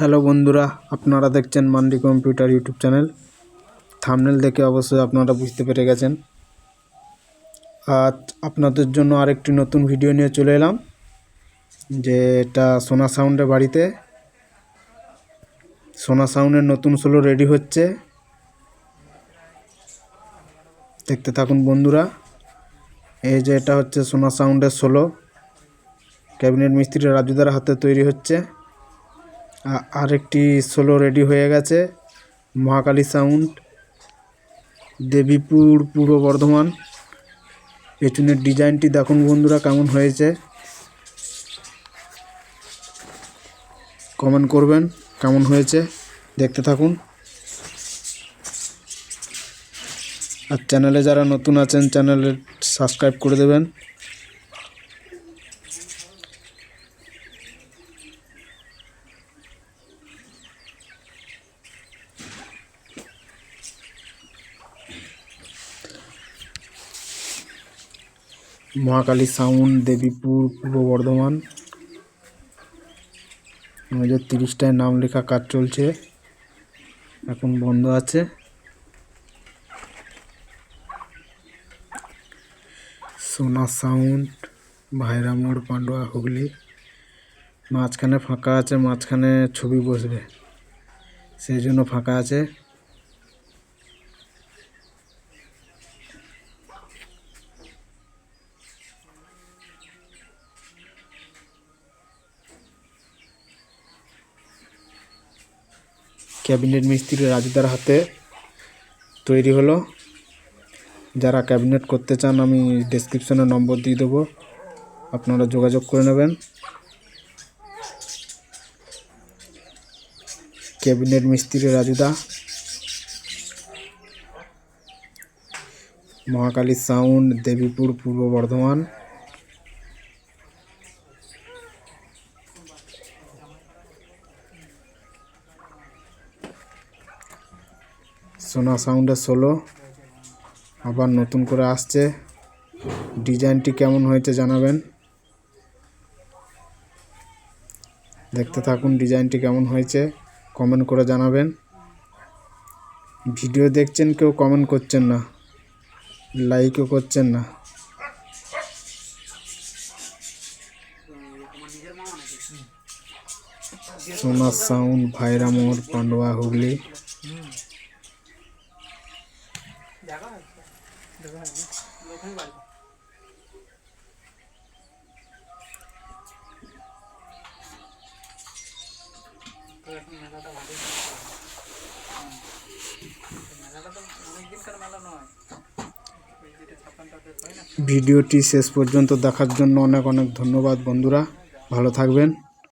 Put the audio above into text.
Hello বন্ধুরা, আপনারা দেখছেন Mandi computer YouTube channel. Thumbnail দেখে অবশ্যই আপনারা বুঝতে পেরে গেছেন। আজ আপনাদের জন্য আরেকটি নতুন ভিডিও নিয়ে চলে এলাম যে এটা সোনা সাউন্ডের বাড়িতে। সোনা সাউন্ডের নতুন সোলো রেডি হচ্ছে। দেখতে থাকুন বন্ধুরা, এই যে এটা হচ্ছে সোনা সাউন্ডের সোলো ক্যাবিনেট মিস্ত্রি রাজুদার হাতে তৈরি হচ্ছে। আরেকটি সোলো রেডি হয়ে গেছে। মহাকালী সাউন্ড দেবীপুর, পূর্ব বর্ধমান। পেছনের ডিজাইনটি দেখুন বন্ধুরা কেমন হয়েছে। কমেন্ট করবেন কেমন হয়েছে, দেখতে থাকুন। আর চ্যানেলে যারা নতুন আছেন চ্যানেলে সাবস্ক্রাইব করে দেবেন। মহাকালী সাউন্ড, দেবীপুর, পূর্ব বর্ধমান। তিরিশটায় নাম লেখা কাজ চলছে। এখন বন্ধ আছে। সোনা সাউন্ড ভাইরা মোড়, পান্ডুয়া হুগলি। মাঝখানে ফাঁকা আছে, মাঝখানে ছবি বসবে। সেই জন্য ফাঁকা আছে। ক্যাবিনেট মিস্ত্রি রাজুদার হাতে তৈরি হলো। যারা ক্যাবিনেট করতে চান, আমি ডেসক্রিপশনে নম্বর দিয়ে দেবো। আপনারা যোগাযোগ করে নেবেন। ক্যাবিনেট মিস্ত্রি রাজুদা। মহাকালী সাউন্ড, দেবীপুর, পূর্ব বর্ধমান। সোনা সাউন্ডের ষোলো আবার নতুন করে আসছে। ডিজাইনটি কেমন হয়েছে জানাবেন। দেখতে থাকুন ডিজাইনটি কেমন হয়েছে। কমেন্ট করে জানাবেন। ভিডিও দেখছেন কেউ, কমেন্ট করছেন না। লাইকও করছেন না। সোনা সাউন্ড ভাইরা মোড়, পান্ডুয়া হুগলি। ভিডিওটি শেষ পর্যন্ত দেখার জন্য অনেক অনেক ধন্যবাদ বন্ধুরা। ভালো থাকবেন।